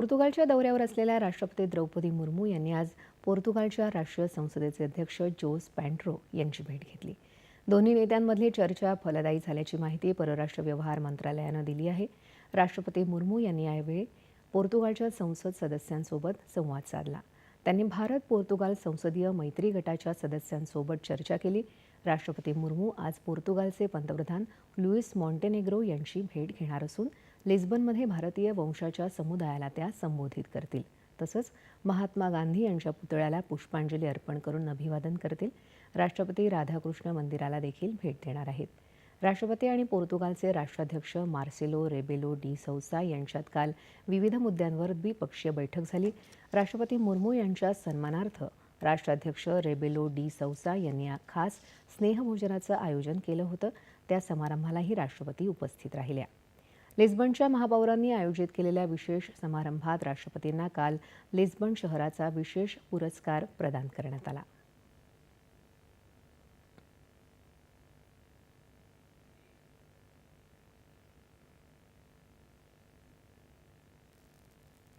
पोर्तुगालच्या दौऱ्यावर असलेल्या राष्ट्रपती द्रौपदी मुर्मू यांनी आज पोर्तुगालच्या राष्ट्रीय संसदेचे अध्यक्ष जोस पॅन्ट्रो यांची भेट घेतली. दोन्ही नेत्यांमधली चर्चा फलदायी झाल्याची माहिती परराष्ट्र व्यवहार मंत्रालयानं दिली आहे. राष्ट्रपती मुर्मू यांनी यावेळी पोर्तुगालच्या संसद सदस्यांसोबत संवाद साधला. त्यांनी भारत पोर्तुगाल संसदीय मैत्री गटाच्या सदस्यांसोबत चर्चा केली. राष्ट्रपती मुर्मू आज पोर्तुगालचे पंतप्रधान लुईस मॉन्टेनेग्रो यांची भेट घेणार असून लिस्बनमध्ये भारतीय वंशाच्या समुदायाला त्या संबोधित करतील. तसंच महात्मा गांधी यांच्या पुतळ्याला पुष्पांजली अर्पण करून अभिवादन करतील. राष्ट्रपती राधाकृष्ण मंदिराला देखील भेट देणार आहेत. राष्ट्रपती आणि पोर्तुगालचे राष्ट्राध्यक्ष मार्सेलो रेबेलो डी सौसा यांच्यात काल विविध मुद्द्यांवर द्विपक्षीय बैठक झाली. राष्ट्रपती मुर्मू यांच्या सन्मानार्थ राष्ट्राध्यक्ष रेबेलो डी सौसा यांनी या खास स्नेहभोजनाचं आयोजन केलं होतं. त्या समारंभालाही राष्ट्रपती उपस्थित राहिल्या. लिस्बनच्या महापौरांनी आयोजित केलेल्या विशेष समारंभात राष्ट्रपतींना काल लिस्बन शहराचा विशेष पुरस्कार प्रदान करण्यात आला.